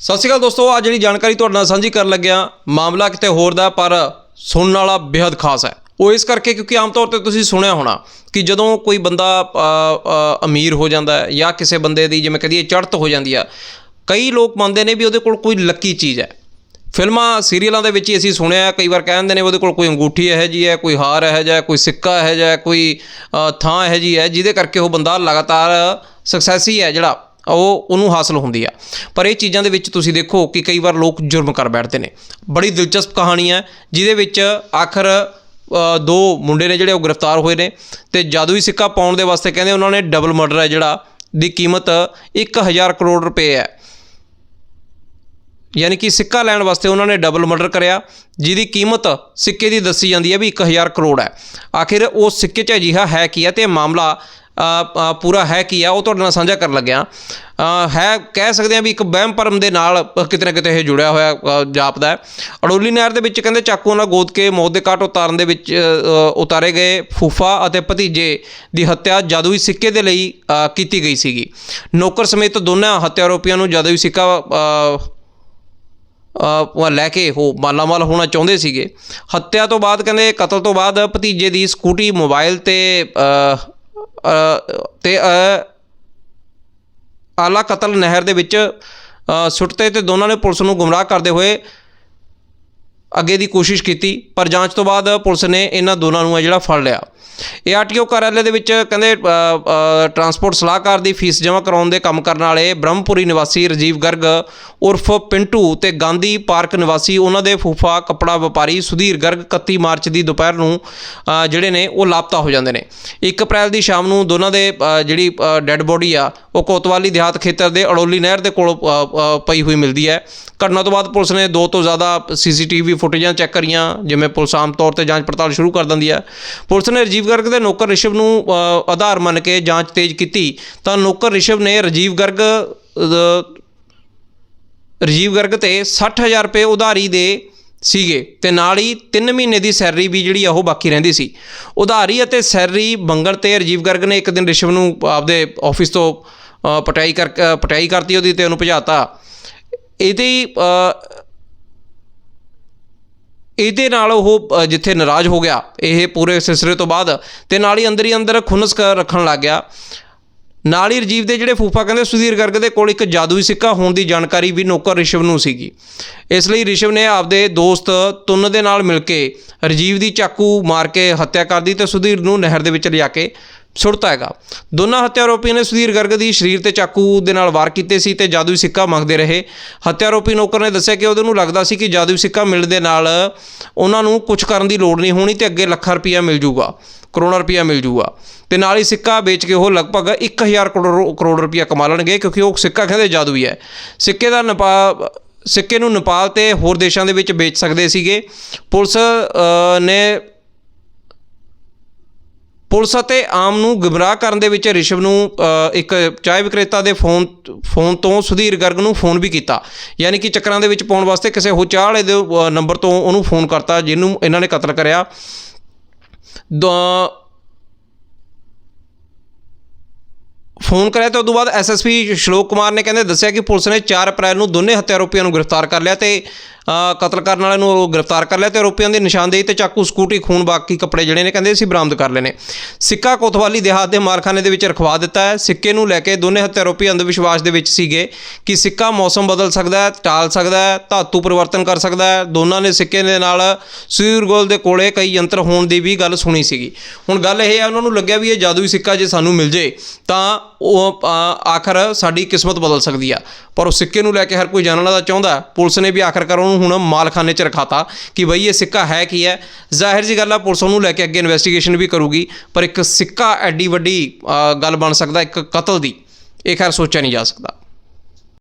ਸਤਿ ਸ਼੍ਰੀ ਅਕਾਲ ਦੋਸਤੋ ਅੱਜ ਜਿਹੜੀ ਜਾਣਕਾਰੀ ਤੁਹਾਡੇ ਨਾਲ ਸਾਂਝੀ ਕਰਨ ਲੱਗਿਆ, ਮਾਮਲਾ ਕਿਤੇ ਹੋਰ ਦਾ, ਪਰ ਸੁਣਨ ਵਾਲਾ ਬੇहद ਖਾਸ ਹੈ। ਉਹ ਇਸ ਕਰਕੇ ਕਿਉਂਕਿ ਆਮ ਤੌਰ ਤੇ ਤੁਸੀਂ ਸੁਣਿਆ ਹੋਣਾ ਕਿ ਜਦੋਂ ਕੋਈ ਬੰਦਾ ਅਮੀਰ ਹੋ ਜਾਂਦਾ ਹੈ ਜਾਂ ਕਿਸੇ ਬੰਦੇ ਦੀ ਜਿਵੇਂ ਕਹਦੀਏ ਚੜ੍ਹਤ ਹੋ ਜਾਂਦੀ ਆ, ਕਈ ਲੋਕ ਮੰਨਦੇ ਨੇ ਵੀ ਉਹਦੇ ਕੋਲ ਕੋਈ ਲੱਕੀ ਚੀਜ਼ ਹੈ। ਫਿਲਮਾਂ, ਸੀਰੀਅਲਾਂ ਦੇ ਵਿੱਚ ਹੀ ਅਸੀਂ ਸੁਣਿਆ, ਕਈ ਵਾਰ ਕਹਿੰਦੇ ਨੇ ਉਹਦੇ ਕੋਲ ਕੋਈ ਅੰਗੂਠੀ ਇਹੋ ਜੀ ਹੈ, ਕੋਈ ਹਾਰ ਇਹੋ ਜਿਹਾ, ਕੋਈ ਸਿੱਕਾ ਇਹੋ ਜਿਹਾ, ਕੋਈ ਥਾਂ ਇਹੋ ਜੀ ਹੈ, ਜਿਹਦੇ ਕਰਕੇ ਉਹ ਬੰਦਾ ਲਗਾਤਾਰ ਸਕਸੈਸ ਹੀ ਹੈ ਜਿਹੜਾ। ਉਹ ਉਹਨੂੰ ਹਾਸਲ ਹੁੰਦੀ ਆ। ਪਰ ਇਹ ਚੀਜ਼ਾਂ ਦੇ ਵਿੱਚ ਤੁਸੀਂ ਦੇਖੋ ਕਿ ਕਈ ਵਾਰ ਲੋਕ ਜੁਰਮ ਕਰ ਬੈਠਦੇ ਨੇ। ਬੜੀ ਦਿਲਚਸਪ ਕਹਾਣੀ ਹੈ, ਜਿਹਦੇ ਵਿੱਚ ਆਖਰ ਦੋ ਮੁੰਡੇ ਨੇ ਜਿਹੜੇ ਉਹ ਗ੍ਰਿਫਤਾਰ ਹੋਏ ਨੇ ਤੇ ਜਾਦੂਈ ਸਿੱਕਾ ਪਾਉਣ ਦੇ ਵਾਸਤੇ ਕਹਿੰਦੇ ਉਹਨਾਂ ਨੇ ਡਬਲ ਮਰਡਰ ਹੈ ਜਿਹੜਾ, ਦੀ ਕੀਮਤ 1000 ਕਰੋੜ ਰੁਪਏ ਹੈ। ਯਾਨੀ ਕਿ ਸਿੱਕਾ ਲੈਣ ਵਾਸਤੇ ਉਹਨਾਂ ਨੇ ਡਬਲ ਮਰਡਰ ਕਰਿਆ, ਜਿਹਦੀ ਕੀਮਤ ਸਿੱਕੇ ਦੀ ਦੱਸੀ ਜਾਂਦੀ ਹੈ ਵੀ 1000 ਕਰੋੜ ਹੈ। ਆਖਿਰ ਉਹ ਸਿੱਕੇ 'ਚ ਅਜਿਹਾ ਹੈ ਕੀ ਹੈ ਤੇ ਇਹ ਮਾਮਲਾ ਪੂਰਾ ਹੈ ਕੀ ਆ, ਉਹ ਤੁਹਾਡੇ ਨਾਲ ਸਾਂਝਾ ਕਰਨ ਲੱਗਿਆ। ਹੈ, ਕਹਿ ਸਕਦੇ ਆ ਵੀ ਇੱਕ ਵਹਿਮ ਭਰਮ ਦੇ ਨਾਲ ਕਿਤੇ ਨਾ ਕਿਤੇ ਇਹ ਜੁੜਿਆ ਹੋਇਆ ਜਾਪਦਾ ਹੈ। ਅਡੋਲੀ ਨਹਿਰ ਦੇ ਵਿੱਚ ਕਹਿੰਦੇ ਚਾਕੂ ਨਾਲ ਗੋਦ ਕੇ ਮੌਤ ਦੇ ਘਾਟ ਉਤਾਰਨ ਦੇ ਵਿੱਚ ਉਤਾਰੇ ਗਏ ਫੂਫਾ ਅਤੇ ਭਤੀਜੇ ਦੀ ਹੱਤਿਆ ਜਾਦੂਈ ਸਿੱਕੇ ਦੇ ਲਈ ਕੀਤੀ ਗਈ ਸੀਗੀ। ਨੌਕਰ ਸਮੇਤ ਦੋਨਾਂ ਹੱਤਿਆ ਆਰੋਪੀਆਂ ਨੂੰ ਜਾਦੂਈ ਸਿੱਕਾ ਲੈ ਕੇ ਉਹ ਮਾਲਾਮਾਲ ਹੋਣਾ ਚਾਹੁੰਦੇ ਸੀਗੇ। ਹੱਤਿਆ ਤੋਂ ਬਾਅਦ ਕਹਿੰਦੇ ਕਤਲ ਤੋਂ ਬਾਅਦ ਭਤੀਜੇ ਦੀ ਸਕੂਟੀ ਮੋਬਾਈਲ ਤੇ ਤੇ ਆਲਾ ਕਤਲ ਨਹਿਰ ਦੇ ਵਿੱਚ ਸੁੱਟਤੇ ਤੇ ਦੋਨਾਂ ਨੇ ਪੁਲਿਸ ਨੂੰ ਗੁੰਮਰਾਹ ਕਰਦੇ ਹੋਏ ਅੱਗੇ ਦੀ ਕੋਸ਼ਿਸ਼ ਕੀਤੀ, ਪਰ ਜਾਂਚ ਤੋਂ ਬਾਅਦ ਪੁਲਿਸ ਨੇ ਇਹਨਾਂ ਦੋਨਾਂ ਨੂੰ ਹੈ ਜਿਹੜਾ ਫੜ ਲਿਆ। ਇਹ ਆਰਟੀਓ ਕਾਰਆਲੇ ਦੇ ਵਿੱਚ ਕਹਿੰਦੇ ਟਰਾਂਸਪੋਰਟ ਸਲਾਹਕਾਰ ਦੀ ਫੀਸ ਜਮ੍ਹਾਂ ਕਰਾਉਣ ਦੇ ਕੰਮ ਕਰਨ ਵਾਲੇ ਬ੍ਰਹਮਪੁਰੀ ਨਿਵਾਸੀ ਰਜੀਵ ਗਰਗ, ਉਰਫ ਪਿੰਟੂ ਤੇ ਗਾਂਧੀ ਪਾਰਕ ਨਿਵਾਸੀ, ਉਹਨਾਂ ਦੇ ਫੂਫਾ ਕੱਪੜਾ ਵਪਾਰੀ ਸੁਧੀਰ ਗਰਗ 31 ਮਾਰਚ ਦੀ ਦੁਪਹਿਰ ਨੂੰ ਜਿਹੜੇ ਨੇ ਉਹ ਲਾਪਤਾ ਹੋ ਜਾਂਦੇ ਨੇ। 1 ਅਪ੍ਰੈਲ ਦੀ ਸ਼ਾਮ ਨੂੰ ਦੋਨਾਂ ਦੇ ਜਿਹੜੀ ਡੈੱਡ ਬੋਡੀ ਆ, ਉਹ ਕੋਤਵਾਲੀ ਦਿਹਾਤ ਖੇਤਰ ਦੇ ਅੜੋਲੀ ਨਹਿਰ ਦੇ ਕੋਲ ਪਈ ਹੋਈ ਮਿਲਦੀ ਹੈ। ਘਟਨਾ ਤੋਂ ਬਾਅਦ ਪੁਲਿਸ ਨੇ ਦੋ ਤੋਂ ਜ਼ਿਆਦਾ ਸੀਸੀਟੀਵੀ ਫੁਟੇਜਾਂ ਚੈੱਕ ਕਰੀਆਂ, ਜਿਵੇਂ ਪੁਲਿਸ ਆਮ ਤੌਰ ਤੇ ਜਾਂਚ ਪੜਤਾਲ ਸ਼ੁਰੂ ਕਰ ਦਿੰਦੀ ਹੈ। ਪੁਲਿਸ ਨੇ ਰਾਜੀਵ ਗਰਗ ਦੇ ਨੌਕਰ ਰਿਸ਼ਵ ਨੂੰ ਆਧਾਰ ਮੰਨ ਕੇ ਜਾਂਚ ਤੇਜ਼ ਕੀਤੀ ਤਾਂ ਨੌਕਰ ਰਿਸ਼ਵ ਨੇ ਰਾਜੀਵ ਗਰਗ ਰਾਜੀਵ ਗਰਗ ਤੇ 60000 ਰੁਪਏ ਉਧਾਰੀ ਦੇ ਸੀਗੇ ਤੇ ਨਾਲ ਹੀ 3 ਮਹੀਨੇ ਦੀ ਸੈਲਰੀ ਵੀ ਜਿਹੜੀ ਆ ਉਹ ਬਾਕੀ ਰਹਿੰਦੀ ਸੀ। ਉਧਾਰੀ ਅਤੇ ਸੈਲਰੀ ਮੰਗਣ ਤੇ ਰਾਜੀਵ ਗਰਗ ਨੇ ਇੱਕ ਦਿਨ ਰਿਸ਼ਵ ਨੂੰ ਆਪਦੇ ਆਫਿਸ ਤੋਂ ਪਟਾਈ ਕਰ ਪਟਾਈ ਕਰਤੀ ਉਹਦੀ ਤੇ ਉਹਨੂੰ ਭਜਾਤਾ। ਇਹਦੇ ਅ, ਇਹਦੇ ਨਾਲ ਉਹ ਜਿੱਥੇ ਨਾਰਾਜ਼ ਹੋ ਗਿਆ, ਇਹ ਪੂਰੇ ਸਿਲਸਿਲੇ ਤੋਂ ਬਾਅਦ ਤੇ ਨਾਲ ਹੀ ਅੰਦਰ ਹੀ ਅੰਦਰ ਖੁਨਸ ਕ- ਰੱਖਣ ਲੱਗ ਗਿਆ। ਨਾਲ ਹੀ ਰਜੀਵ ਦੇ ਜਿਹੜੇ ਫੂਫਾ ਕਹਿੰਦੇ, ਸੁਧੀਰ ਗਰਗ ਦੇ ਕੋਲ ਇੱਕ ਜਾਦੂਈ ਸਿੱਕਾ ਹੋਣ ਦੀ ਜਾਣਕਾਰੀ ਵੀ ਨੌਕਰ ਰਿਸ਼ਵ ਨੂੰ ਸੀਗੀ। ਇਸ ਲਈ ਰਿਸ਼ਵ ਨੇ ਆਪਦੇ ਦੋਸਤ ਤੁੰਨ ਦੇ ਨਾਲ ਮਿਲ ਕੇ ਰਜੀਵ ਦੀ ਚਾਕੂ ਮਾਰ ਕੇ ਹੱਤਿਆ ਕਰ ਦਿੱਤੀ ਤੇ ਸੁਧੀਰ ਨੂੰ ਨਹਿਰ ਦੇ ਵਿੱਚ ਲਿਜਾ ਕੇ ਸੁੱਟਤਾ ਹੈਗਾ। ਦੋਨਾਂ ਹੱਤਿਆ ਆਰੋਪੀਆਂ ਨੇ ਸੁਧੀਰ ਗਰਗ ਦੀ ਸਰੀਰ ਤੇ ਚਾਕੂ ਦੇ ਨਾਲ ਵਾਰ ਕੀਤੇ ਸੀ ਤੇ ਜਾਦੂਈ ਸਿੱਕਾ ਮੰਗਦੇ ਰਹੇ। ਹੱਤਿਆ ਆਰੋਪੀ ਨੌਕਰ ਨੇ ਦੱਸਿਆ ਕਿ ਉਹਦੇ ਨੂੰ ਲੱਗਦਾ ਸੀ ਕਿ ਜਾਦੂਈ ਸਿੱਕਾ ਮਿਲਣ ਦੇ ਨਾਲ ਉਹਨਾਂ ਨੂੰ ਕੁਝ ਕਰਨ ਦੀ ਲੋੜ ਨਹੀਂ ਹੋਣੀ ਤੇ ਅੱਗੇ ਲੱਖਾਂ ਰੁਪਈਆ ਮਿਲ ਜੂਗਾ, ਕਰੋੜਾਂ ਰੁਪਈਆ ਮਿਲ ਜੂਗਾ। ਤੇ ਨਾਲ ਹੀ ਸਿੱਕਾ ਵੇਚ ਕੇ ਉਹ ਲਗਭਗ 1000 ਕਰੋੜ ਕਰੋੜ ਰੁਪਈਆ ਕਮਾ ਲੈਣਗੇ ਕਿਉਂਕਿ ਉਹ ਸਿੱਕਾ ਕਹਿੰਦੇ ਜਾਦੂਈ ਹੈ ਸਿੱਕੇ ਦਾ ਨਪਾ, ਸਿੱਕੇ ਨੂੰ ਨੇਪਾਲ ਤੇ ਹੋਰ ਦੇਸ਼ਾਂ ਦੇ ਵਿੱਚ ਵੇਚ ਸਕਦੇ ਸੀਗੇ। ਪੁਲਿਸ ਨੇ ਪੁਲਿਸ ਅਤੇ ਆਮ ਨੂੰ ਗੁੰਮਰਾਹ ਕਰਨ ਦੇ ਵਿੱਚ ਰਿਸ਼ਵ ਨੂੰ ਇੱਕ ਚਾਹ ਵਿਕਰੇਤਾ ਦੇ ਫੋਨ ਫੋਨ ਤੋਂ ਸੁਧੀਰ ਗਰਗ ਨੂੰ ਫੋਨ ਵੀ ਕੀਤਾ। ਯਾਨੀ ਕਿ ਚੱਕਰਾਂ ਦੇ ਵਿੱਚ ਪਾਉਣ ਵਾਸਤੇ ਕਿਸੇ ਹੋਰ ਚਾਹ ਵਾਲੇ ਦੇ ਨੰਬਰ ਤੋਂ ਉਹਨੂੰ ਫੋਨ ਕਰਤਾ, ਜਿਹਨੂੰ ਇਹਨਾਂ ਨੇ ਕਤਲ ਕਰਿਆ। ਦ- ਫੋਨ ਕਰਿਆ ਤੇ ਤੋਂ ਬਾਅਦ ਐਸਐਸਪੀ ਸ਼ਲੋਕ ਕੁਮਾਰ ਨੇ ਕਹਿੰਦੇ ਦੱਸਿਆ ਕਿ ਪੁਲਿਸ ਨੇ 4 ਅਪ੍ਰੈਲ ਨੂੰ ਦੋਨੇ ਹੱਤਿਆ ਆਰੋਪੀਆਂ ਨੂੰ ਗ੍ਰਿਫਤਾਰ ਕਰ ਲਿਆ ਤੇ ਕਤਲ ਕਰਨ ਵਾਲਿਆਂ ਨੂੰ ਉਹ ਗ੍ਰਿਫਤਾਰ ਕਰ ਲਿਆ ਤੇ ਆਰੋਪੀਆਂ ਦੀ ਨਿਸ਼ਾਨਦੇਹੀ ਤੇ ਚਾਕੂ, ਸਕੂਟੀ, ਖੂਨ, ਬਾਕੀ ਕੱਪੜੇ ਜਿਹੜੇ ਨੇ ਕਹਿੰਦੇ ਅਸੀਂ ਬਰਾਮਦ ਕਰ ਲਏ ਨੇ। ਸਿੱਕਾ ਕੋਤਵਾਲੀ ਦੇਹਾਤ ਦੇ ਮਾਰਖਾਨੇ ਦੇ ਵਿੱਚ ਰਖਵਾ ਦਿੱਤਾ ਹੈ। ਸਿੱਕੇ ਨੂੰ ਲੈ ਕੇ ਦੋਨੇ ਹੱਤਿਆ ਆਰੋਪੀ ਅੰਧ ਵਿਸ਼ਵਾਸ ਦੇ ਵਿੱਚ ਸੀਗੇ ਕਿ ਸਿੱਕਾ ਮੌਸਮ ਬਦਲ ਸਕਦਾ ਹੈ, ਟਾਲ ਸਕਦਾ ਹੈ, ਧਾਤੂ ਪਰਿਵਰਤਨ ਕਰ ਸਕਦਾ ਹੈ। ਦੋਨਾਂ ਨੇ ਸਿੱਕੇ ਦੇ ਨਾਲ ਸੂਰਗੋਲ ਦੇ ਕੋਲੇ ਕਈ ਯੰਤਰ ਹੋਣ ਦੀ ਵੀ ਗੱਲ ਸੁਣੀ ਸੀਗੀ। ਹੁਣ ਗੱਲ ਇਹ ਹੈ, ਉਹਨਾਂ ਨੂੰ ਲੱਗਿਆ ਵੀ ਇਹ ਜਾਦੂਈ ਸਿੱਕਾ ਜੇ ਸਾਨੂੰ ਮਿਲ ਜੇ, ਤਾਂ ਉਹ ਆਖਰ ਸਾਡੀ ਕਿਸਮਤ ਬਦਲ ਸਕਦੀ ਆ। ਪਰ ਉਹ ਸਿੱਕੇ ਨੂੰ ਲੈ ਕੇ ਹਰ ਕੋਈ ਜਾਣਨਾ ਦਾ ਚਾਹੁੰਦਾ ਪੁਲਿਸ ਨੇ ਵੀ ਆਖਰਕਾਰ ਉਹਨੂੰ ਹੁਣ ਮਾਲਖਾਨੇ 'ਚ ਰਖਾਤਾ ਕਿ ਬਈ ਇਹ ਸਿੱਕਾ ਹੈ ਕੀ ਹੈ? ਜ਼ਾਹਿਰ ਜੀ ਗੱਲ ਆ, ਪੁਲਿਸ ਉਹਨੂੰ ਲੈ ਕੇ ਅੱਗੇ ਇਨਵੈਸਟੀਗੇਸ਼ਨ ਵੀ ਕਰੂਗੀ, ਪਰ ਇੱਕ ਸਿੱਕਾ ਐਡੀ ਵੱਡੀ ਗੱਲ ਬਣ ਸਕਦਾ, ਇੱਕ ਕਤਲ ਦੀ। ਇਹ ਖੈਰ ਸੋਚਿਆ ਨਹੀਂ ਜਾ ਸਕਦਾ।